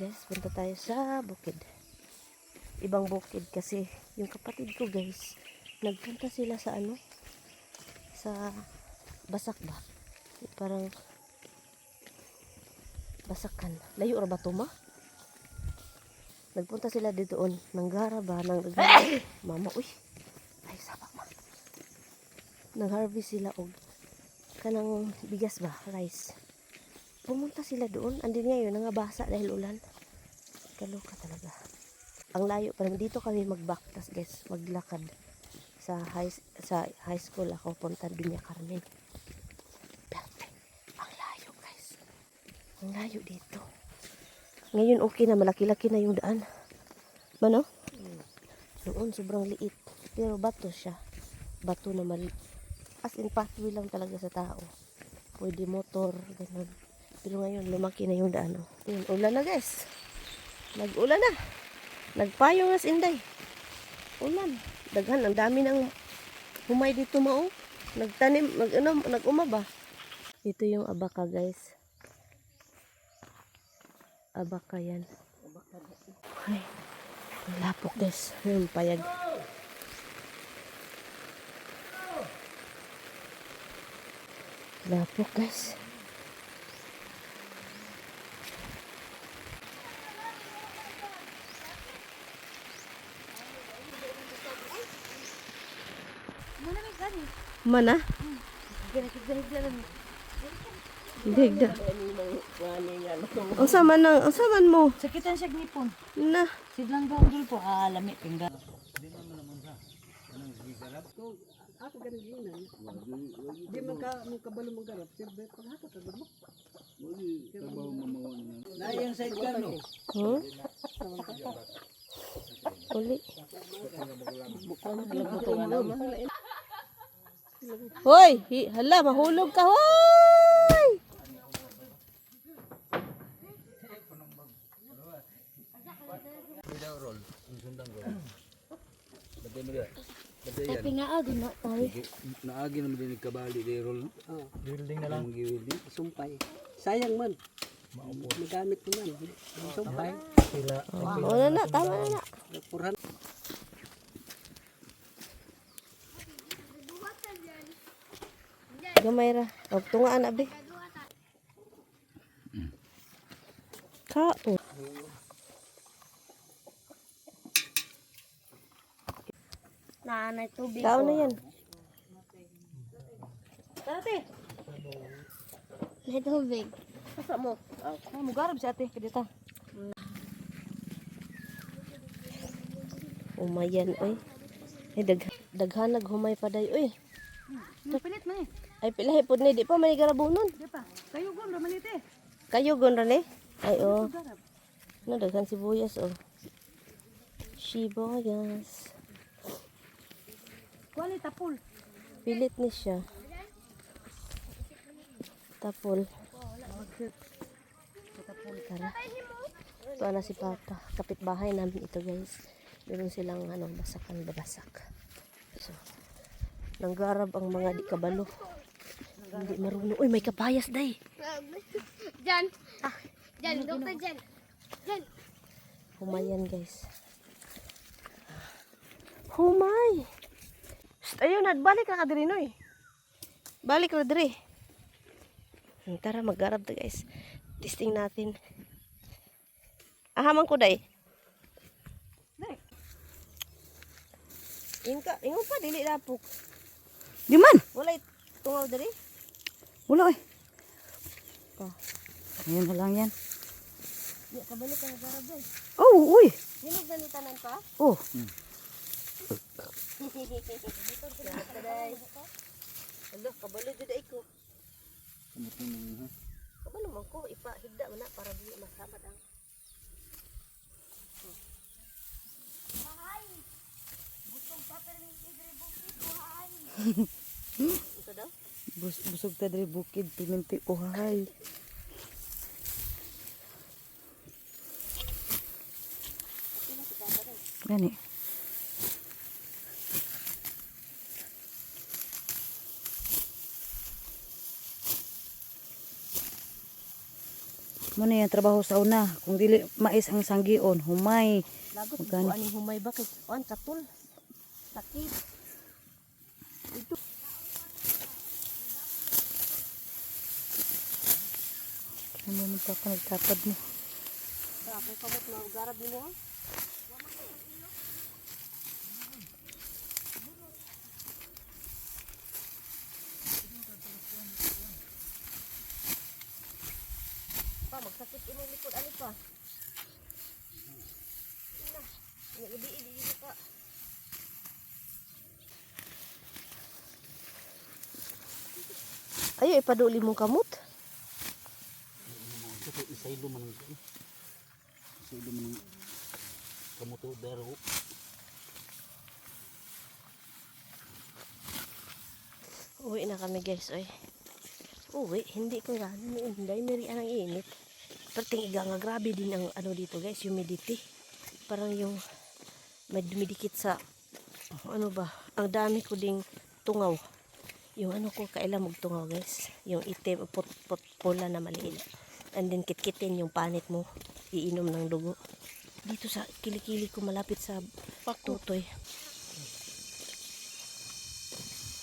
guys, punta tayo sa bukid. Ibang bukid kasi yung kapatid ko guys, nagpunta sila sa ano? Sa Basak ba? Parang Basakan. Layo ra ba to ma? Nagpunta sila dito on. Nanggara ba? Nang Mama, uy. Ay, saba ma. Nag-harvest sila og kanang bigas ba? Rice. Pumunta sila doon. Andin ngayon, nangabasa dahil ulan. Kaloka talaga. Ang layo pa naman. Dito kami magbaktas guys. Maglakad. Sa high, sa high school ako punta Dunya Carmen. Perfect. Ang layo guys. Ang layo dito. Ngayon okay na. Malaki-laki na yung daan. Mano? Noon sobrang liit. Pero bato siya. Bato na mali. As in pathway lang talaga sa tao. Pwede motor, ganun. Pero ngayon, lumaki na yung daan. Oh. Yun, ulan na guys. Nag-ulan na. Nagpayong as inday. Ulan. Daghan, ang dami ng humay dito mao. Nagtanim, nag, ano, nag-umaba. Ito yung abaka guys. Abaka yan. Ay, lapok guys. Yung payag. Lapok guys. Mana? Digda. Ang sama nang, ang sama mo. Sakitan siya nipon. Na. Sidlang gawin po, aalami pingga. Di man ka mo kabalo mong garap, sirbe paghata ka mo. Layang sa ikano. Hmm? Uli. Hoy, hala, mahulog ka, hoy! Tapi nga agi na tayo. Naagi naman din kabali di roll. Oh, Building na lang. ang giwili. Sumpay. Sayang man. Magamit mo man. Sumpay. O na na, tama na na. Gamay ra. O, tungaan abi. Kao. Naanay tubig Kao na yan. Ate, May tubig. asa mo? Ay, mugarab si ate, kadita. Umayan, oy. Ay, dag daghan naghumay pa day, oy. Napilit man eh. Ay, pilahi po ni, di pa may garabunon. Di pa. Kayo gon, ramanit eh. Kayo gon ra ni? Ay, oh. Na daghan sibuyas, oh. Sibuyas. Kuha ni tapol. Pilit ni siya. Tapol. Tara. Ito na si Papa. Kapitbahay namin ito guys. Meron silang ano, basakan babasak. So, nanggarab ang mga di kabalo. Hindi marunong. Uy, may kapayas day. Jan. Ah. Jan, doktor Jan. Jan. Humayan guys. Humay. Ayun, balik na ka diri noy. Balik na diri. Hmm, Tara, maggarab ta guys. Testing natin. Ahaman ko day. Day. Inka, ingon pa dili lapok. Di man. Wala tungaw diri. Wala eh. Oh. Ayan na lang yan. Di ka garab day. Oh, uy. Hinog na ni tanan pa. Oh. Alo, kabalo jud ay ko. Kabalo man ko ipahigda man na para dili masamad ang Ito daw? Bus busog ta diri bukid piminti uhay. Gani. Mo na yung trabaho sa una. Kung dili mais ang sanggion, humay. Lagot Magkano? ko ani humay bakit? Kuan katul. Sakit. Ano mo pa nagtapad mo? Ako kabot na garab nimo ha. Pa, magsakit imong likod ani pa. Ina, ina idi idi idi ka. Ayo ipaduli mong kamot. Isaylo man ang kuan. Isaylo man kamuto dero. Uwi na kami guys, oy. Uwi, hindi ko nga, hindi, may ang init. Pero tingiga nga, grabe din ang ano dito guys, humidity. Parang yung may dumidikit sa, ano ba, ang dami ko ding tungaw. Yung ano ko, kailan magtungaw guys. Yung itim, put, put, pula na maliit. And then kitkitin yung panit mo, iinom ng dugo. Dito sa kilikili ko malapit sa tutoy.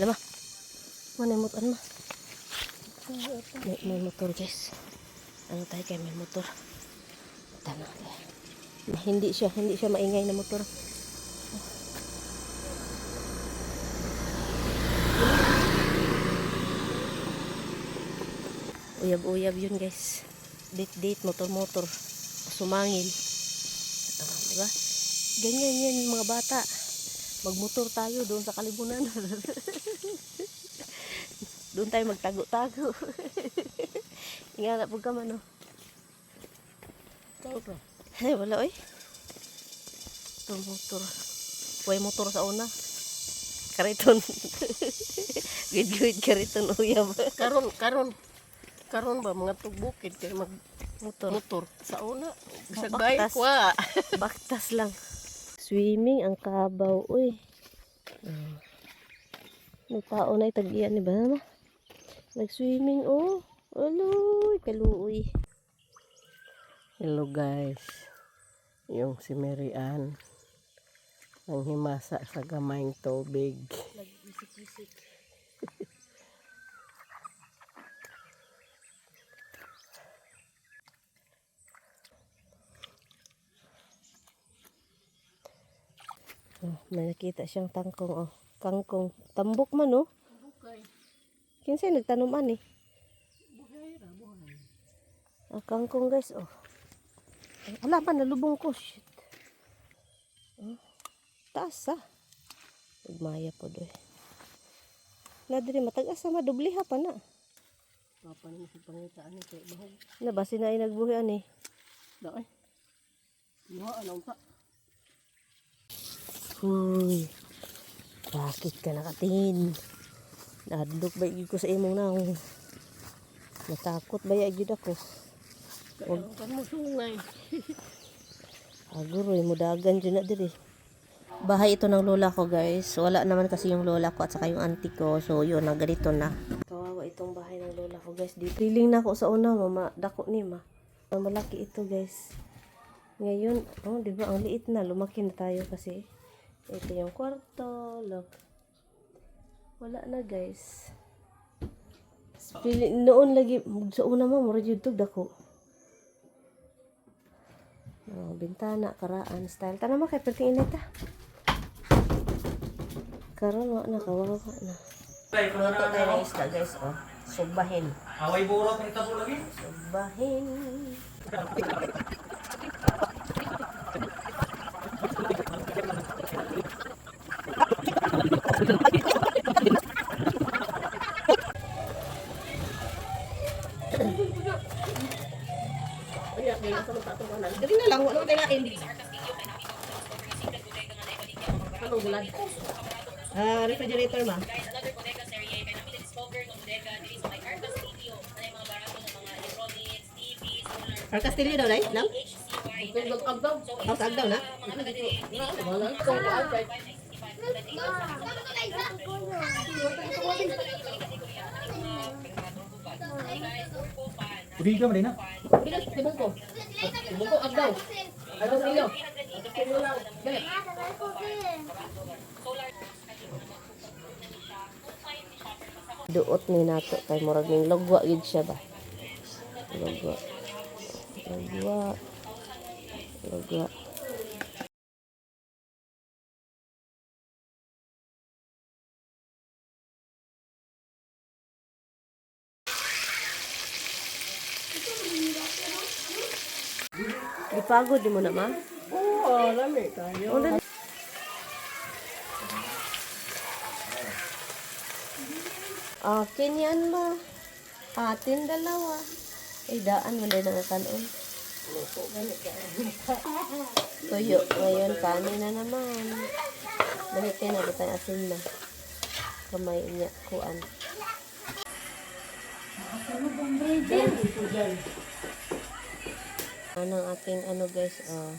Alam mo, Mana yung motor ano? May, may motor guys. Ano tayo kay may motor. Tama. Hindi siya, hindi siya maingay na motor. Uyab-uyab yun guys. Date-date, motor-motor. Sumangil. Ah, diba? Ganyan yan mga bata. Magmotor tayo doon sa kalibunan. Doon tayo magtago-tago. Ingala po ka man, oh. Ay, wala, oy. Ito, motor. Huwag motor sa una. Kariton. Gud-gud, kariton, uyab. karon karon karon ba mga tugbukid kay mag motor. motor sa una bisag baktas. bike wa Baktas lang. Swimming ang kabaw, uy. Ah. May tao na itagian ni ba na? Nag-swimming, oh. Aloy, kaluoy. hello guys yung si Mary Ann ang himasa sa gamayng tubig Nag-isik-isik. Oh, may nakita siyang tangkong, oh. Kangkong. Tambok man, oh. Kinsa nagtanom ani? Ah, kangkong guys, oh. Ay, ala pa, nalubong ko. Shit. Oh, taas, ah. Ugmaya po doy. Na diri matag-asa madubliha pa na. papa ni sa pangitaan ni kay bahog Na ba sina ay nagbuhi ani? daay mo anong ka Uy. Bakit ka nakatingin? Nadlok ba ko sa imong nang Natakot ba igid ako? Huwag ka mo sungay. Aguroy mo dagan dyan na diri. Bahay ito ng lola ko guys. Wala naman kasi yung lola ko at saka yung auntie ko. So yun, na ganito na. Kawawa itong bahay ng lola ko guys. Di feeling na ako sa una mama. Dako ni ma. Ah, Malaki ito guys. Ngayon, oh di ba ang liit na. Lumaki na tayo kasi. Ito yung kwarto. Look. Wala na guys. Feeling, noon lagi, sa una mo, mura tug dako. Oh, bintana, karaan, style. Tana mo kay perting init ah. Karon wa na kawawa na. Luto tayo ng isda guys, oh. Subahin. Away burot ito po lagi. Subahin. Refrigerator ma. Ar Castillo daw dai, lang? House agdaw na? Ugi ka malina. Bigas, tibong ko. Tibong ko, agdaw. Agdaw sa inyo. Dali. Duot ni nato kay murag ning logwa gid siya ba. Logwa. Logwa. Logwa. Ipagod di mo na ma? Oo, lami tayo. Akin yan ma. Atin dalawa. Ay, daan mo din ang kanon. Tuyo. Ngayon, kanin na naman. Balikin na, bitang asin na. Kamay niya, kuan. Anong aking ano guys, oh.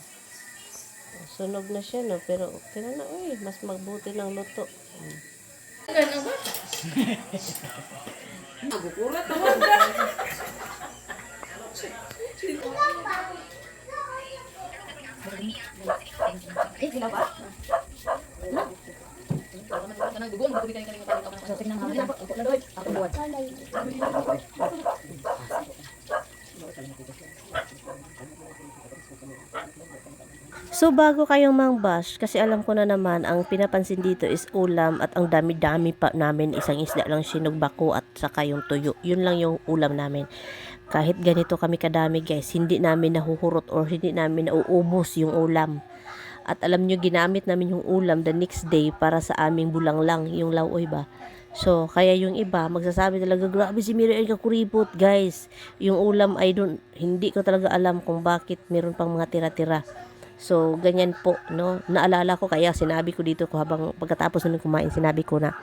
Sunog na siya, no? Pero okay na na, uy. Mas magbuti lang luto. Mm. Kanang dugon, magkubi kayo kanina. So bago kayong mangbash, kasi alam ko na naman ang pinapansin dito is ulam at ang dami-dami pa namin isang isda lang sinog bako at saka yung tuyo. Yun lang yung ulam namin. Kahit ganito kami kadami guys, hindi namin nahuhurot or hindi namin nauubos yung ulam. At alam nyo, ginamit namin yung ulam the next day para sa aming bulang lang, yung lauoy ba. So, kaya yung iba, magsasabi talaga, grabe si Miriam ka kuripot, guys. Yung ulam ay dun, hindi ko talaga alam kung bakit meron pang mga tira-tira. So, ganyan po, no? Naalala ko, kaya sinabi ko dito ko habang pagkatapos nun kumain, sinabi ko na,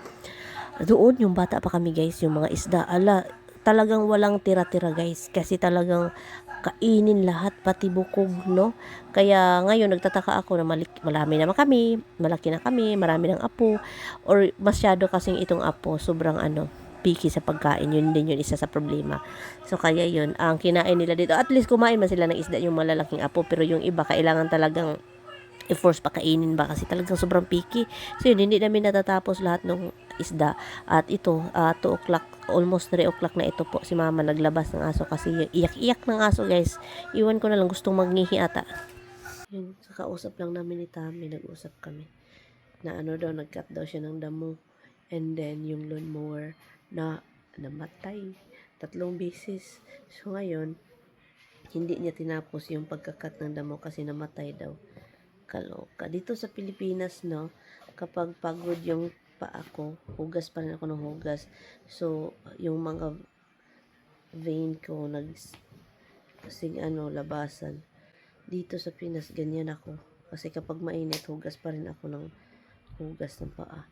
doon yung bata pa kami guys, yung mga isda, ala, talagang walang tira-tira guys. Kasi talagang kainin lahat, pati bukog, no? Kaya ngayon, nagtataka ako na malik, malami naman kami, malaki na kami, marami ng apo, or masyado kasing itong apo, sobrang ano, picky sa pagkain. Yun din yun isa sa problema. So, kaya yun, ang kinain nila dito, at least kumain man sila ng isda yung malalaking apo, pero yung iba, kailangan talagang i-force pa kainin ba kasi talagang sobrang picky. So yun, hindi namin natatapos lahat ng isda. At ito, uh, 2 o'clock, almost 3 o'clock na ito po si mama naglabas ng aso kasi iyak-iyak ng aso guys. Iwan ko na lang gustong mangihi ata. Yun, sa kausap lang namin ni Tami, nag-usap kami. Na ano daw, nag-cut daw siya ng damo. And then, yung lawnmower na namatay. Tatlong beses. So ngayon, hindi niya tinapos yung pagkakat ng damo kasi namatay daw kaloka. Dito sa Pilipinas, no, kapag pagod yung paa ko, hugas pa rin ako ng hugas. So, yung mga vein ko, nag, kasing ano, labasan. Dito sa Pinas, ganyan ako. Kasi kapag mainit, hugas pa rin ako ng hugas ng paa.